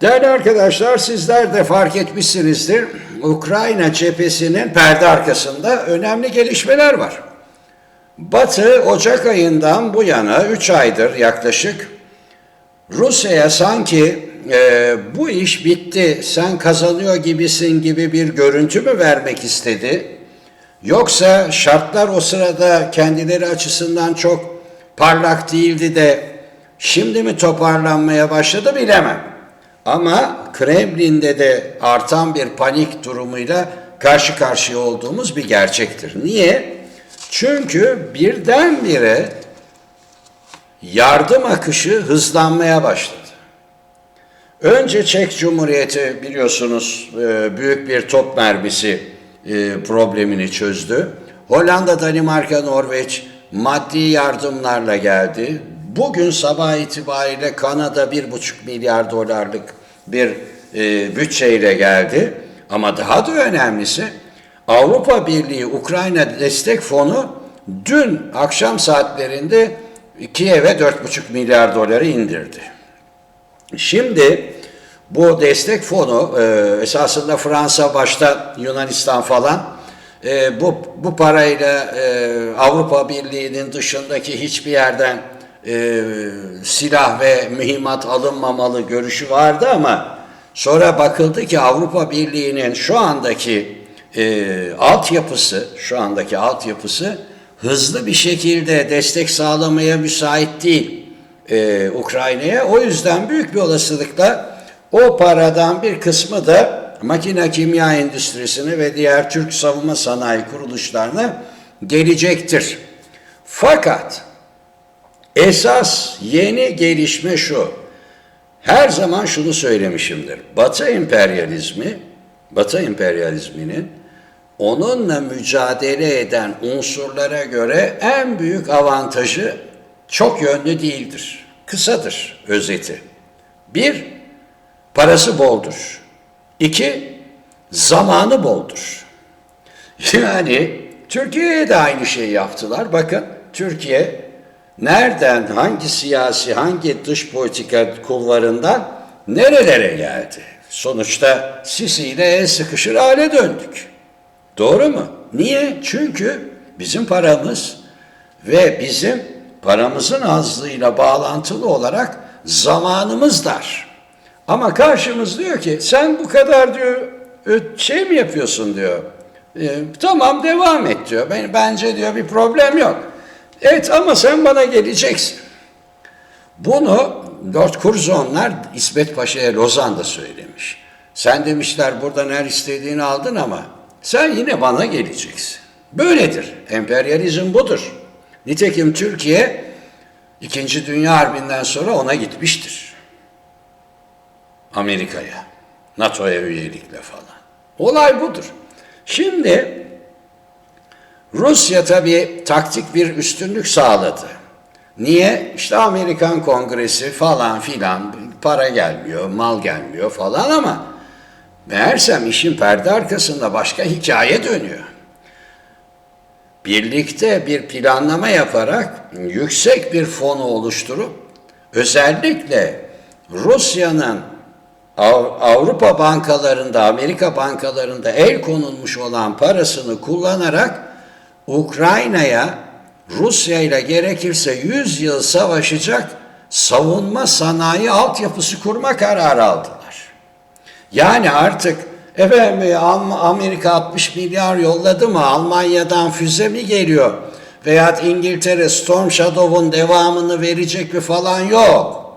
Değerli arkadaşlar sizler de fark etmişsinizdir. Ukrayna cephesinin perde arkasında önemli gelişmeler var. Batı Ocak ayından bu yana 3 aydır yaklaşık Rusya'ya sanki e, bu iş bitti sen kazanıyor gibisin gibi bir görüntü mü vermek istedi? Yoksa şartlar o sırada kendileri açısından çok parlak değildi de şimdi mi toparlanmaya başladı bilemem. Ama Kremlin'de de artan bir panik durumuyla karşı karşıya olduğumuz bir gerçektir. Niye? Çünkü birdenbire yardım akışı hızlanmaya başladı. Önce Çek Cumhuriyeti biliyorsunuz e, büyük bir top mermisi e, problemini çözdü. Hollanda, Danimarka, Norveç maddi yardımlarla geldi. Bugün sabah itibariyle Kanada 1,5 milyar dolarlık bir e, bütçeyle geldi. Ama daha da önemlisi Avrupa Birliği Ukrayna Destek Fonu dün akşam saatlerinde Kiev'e 4,5 milyar doları indirdi. Şimdi bu destek fonu e, esasında Fransa başta Yunanistan falan e, bu bu parayla e, Avrupa Birliği'nin dışındaki hiçbir yerden e, silah ve mühimmat alınmamalı görüşü vardı ama sonra bakıldı ki Avrupa Birliği'nin şu andaki e, altyapısı şu andaki altyapısı hızlı bir şekilde destek sağlamaya müsait değil e, Ukrayna'ya. O yüzden büyük bir olasılıkla o paradan bir kısmı da makine kimya endüstrisine ve diğer Türk savunma sanayi kuruluşlarına gelecektir. Fakat esas yeni gelişme şu. Her zaman şunu söylemişimdir. Batı emperyalizmi, Batı emperyalizminin onunla mücadele eden unsurlara göre en büyük avantajı çok yönlü değildir. Kısadır özeti. Bir, parası boldur. İki, zamanı boldur. Yani Türkiye'ye de aynı şeyi yaptılar. Bakın Türkiye nereden, hangi siyasi, hangi dış politika kulvarından nerelere geldi? Sonuçta Sisi ile el sıkışır hale döndük. Doğru mu? Niye? Çünkü bizim paramız ve bizim paramızın azlığıyla bağlantılı olarak zamanımız dar. Ama karşımız diyor ki sen bu kadar diyor şey mi yapıyorsun diyor. E, tamam devam et diyor. Ben, bence diyor bir problem yok. Evet ama sen bana geleceksin. Bunu Lord Curzonlar İsmet Paşa'ya Lozan'da söylemiş. Sen demişler buradan her istediğini aldın ama sen yine bana geleceksin. Böyledir. Emperyalizm budur. Nitekim Türkiye İkinci Dünya Harbi'nden sonra ona gitmiştir. Amerika'ya, NATO'ya üyelikle falan. Olay budur. Şimdi Rusya tabii taktik bir üstünlük sağladı. Niye? İşte Amerikan Kongresi falan filan para gelmiyor, mal gelmiyor falan ama meğersem işin perde arkasında başka hikaye dönüyor. Birlikte bir planlama yaparak yüksek bir fonu oluşturup özellikle Rusya'nın Avrupa bankalarında, Amerika bankalarında el konulmuş olan parasını kullanarak Ukrayna'ya Rusya ile gerekirse 100 yıl savaşacak savunma sanayi altyapısı kurma kararı aldılar. Yani artık efendim Amerika 60 milyar yolladı mı? Almanya'dan füze mi geliyor? Veyahut İngiltere Storm Shadow'un devamını verecek mi falan yok.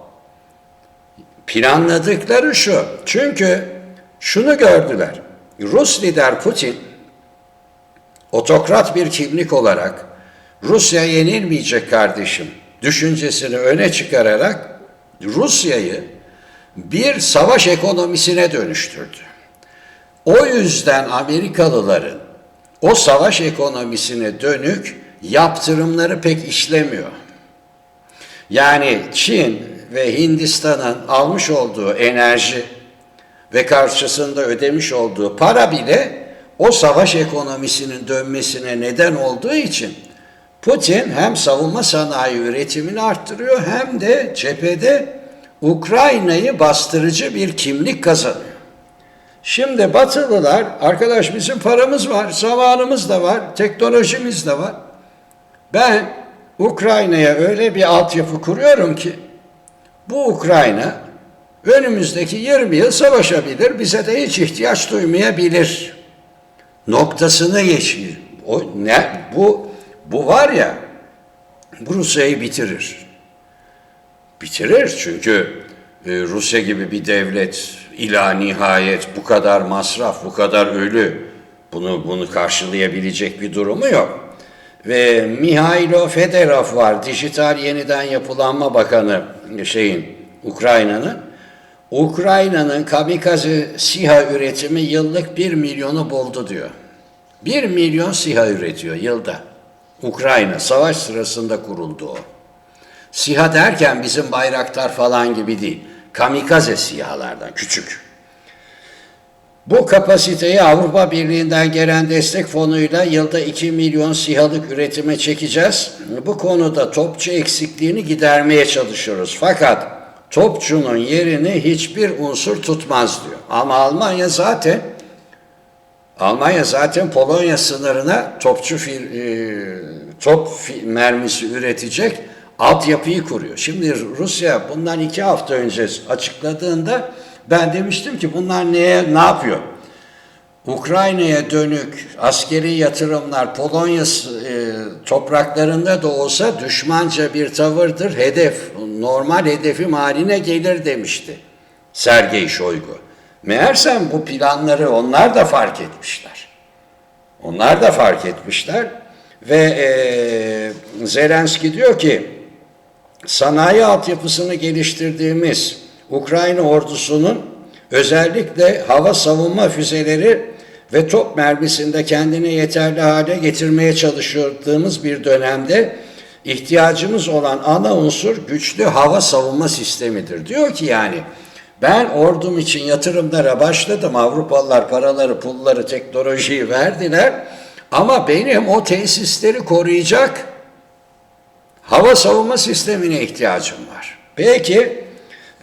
Planladıkları şu. Çünkü şunu gördüler. Rus lider Putin otokrat bir kimlik olarak Rusya yenilmeyecek kardeşim düşüncesini öne çıkararak Rusya'yı bir savaş ekonomisine dönüştürdü. O yüzden Amerikalıların o savaş ekonomisine dönük yaptırımları pek işlemiyor. Yani Çin ve Hindistan'ın almış olduğu enerji ve karşısında ödemiş olduğu para bile o savaş ekonomisinin dönmesine neden olduğu için Putin hem savunma sanayi üretimini arttırıyor hem de cephede Ukrayna'yı bastırıcı bir kimlik kazanıyor. Şimdi Batılılar, arkadaş bizim paramız var, zamanımız da var, teknolojimiz de var. Ben Ukrayna'ya öyle bir altyapı kuruyorum ki bu Ukrayna önümüzdeki 20 yıl savaşabilir, bize de hiç ihtiyaç duymayabilir noktasını geçiyor. O ne bu bu var ya bu Rusya'yı bitirir. Bitirir çünkü e, Rusya gibi bir devlet ila nihayet bu kadar masraf, bu kadar ölü bunu bunu karşılayabilecek bir durumu yok. Ve Mihailo Fedorov var, Dijital Yeniden Yapılanma Bakanı şeyin Ukrayna'nın. Ukrayna'nın kamikaze SİHA üretimi yıllık 1 milyonu buldu diyor. 1 milyon SİHA üretiyor yılda. Ukrayna savaş sırasında kuruldu o. SİHA derken bizim bayraktar falan gibi değil. Kamikaze SİHA'lardan küçük. Bu kapasiteyi Avrupa Birliği'nden gelen destek fonuyla yılda 2 milyon SİHA'lık üretime çekeceğiz. Bu konuda topçu eksikliğini gidermeye çalışıyoruz. Fakat topçunun yerini hiçbir unsur tutmaz diyor. Ama Almanya zaten Almanya zaten Polonya sınırına topçu fil, e, top fil, mermisi üretecek altyapıyı kuruyor. Şimdi Rusya bundan iki hafta önce açıkladığında ben demiştim ki bunlar neye ne yapıyor? Ukrayna'ya dönük askeri yatırımlar Polonya e, topraklarında da olsa düşmanca bir tavırdır. Hedef, normal hedefim haline gelir demişti Sergey Shoigu. Meğersem bu planları onlar da fark etmişler. Onlar da fark etmişler ve e, Zelenski diyor ki sanayi altyapısını geliştirdiğimiz Ukrayna ordusunun özellikle hava savunma füzeleri ve top mermisinde kendini yeterli hale getirmeye çalıştığımız bir dönemde ihtiyacımız olan ana unsur güçlü hava savunma sistemidir. Diyor ki yani ben ordum için yatırımlara başladım. Avrupalılar paraları, pulları, teknolojiyi verdiler. Ama benim o tesisleri koruyacak hava savunma sistemine ihtiyacım var. Peki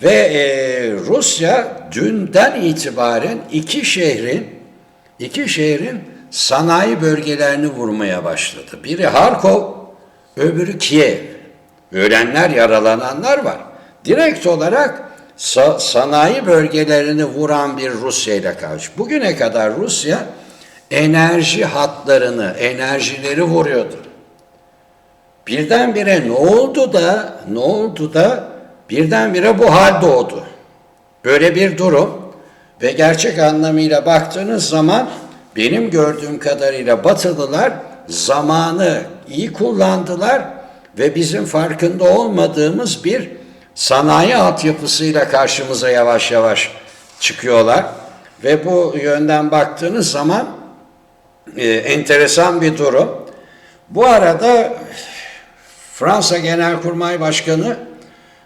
ve e, Rusya dünden itibaren iki şehrin iki şehrin sanayi bölgelerini vurmaya başladı. Biri Harkov, öbürü Kiev. Ölenler, yaralananlar var. Direkt olarak sa sanayi bölgelerini vuran bir Rusya ile karşı. Bugüne kadar Rusya enerji hatlarını, enerjileri vuruyordu. Birdenbire ne oldu da, ne oldu da birdenbire bu hal doğdu. Böyle bir durum ve gerçek anlamıyla baktığınız zaman benim gördüğüm kadarıyla Batılılar zamanı iyi kullandılar ve bizim farkında olmadığımız bir sanayi altyapısıyla karşımıza yavaş yavaş çıkıyorlar. Ve bu yönden baktığınız zaman e, enteresan bir durum. Bu arada Fransa Genelkurmay Başkanı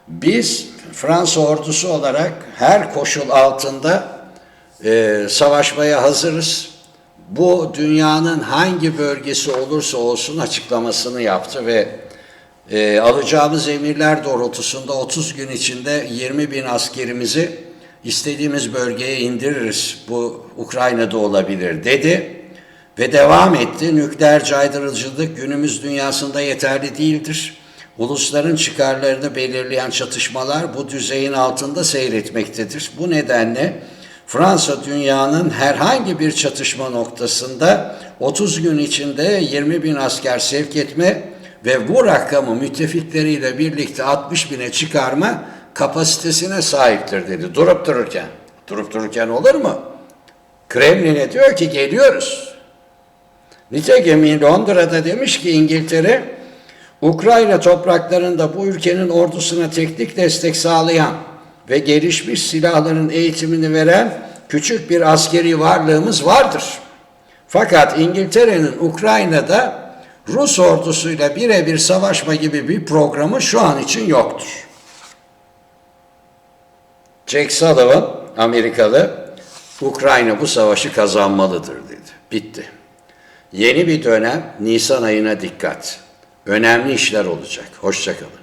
biz Fransa ordusu olarak her koşul altında e, savaşmaya hazırız. Bu dünyanın hangi bölgesi olursa olsun açıklamasını yaptı ve e, alacağımız emirler doğrultusunda 30 gün içinde 20 bin askerimizi istediğimiz bölgeye indiririz. Bu Ukrayna'da olabilir dedi ve devam etti. Nükleer caydırıcılık günümüz dünyasında yeterli değildir. Ulusların çıkarlarını belirleyen çatışmalar bu düzeyin altında seyretmektedir. Bu nedenle Fransa dünyanın herhangi bir çatışma noktasında 30 gün içinde 20 bin asker sevk etme ve bu rakamı müttefikleriyle birlikte 60 bine çıkarma kapasitesine sahiptir dedi durup dururken. Durup dururken olur mu? Kremlin'e diyor ki geliyoruz. Nitekim Londra'da demiş ki İngiltere, Ukrayna topraklarında bu ülkenin ordusuna teknik destek sağlayan ve gelişmiş silahların eğitimini veren küçük bir askeri varlığımız vardır. Fakat İngiltere'nin Ukrayna'da Rus ordusuyla birebir savaşma gibi bir programı şu an için yoktur. Jack Sullivan, Amerikalı, Ukrayna bu savaşı kazanmalıdır dedi. Bitti. Yeni bir dönem Nisan ayına dikkat. Önemli işler olacak. Hoşçakalın.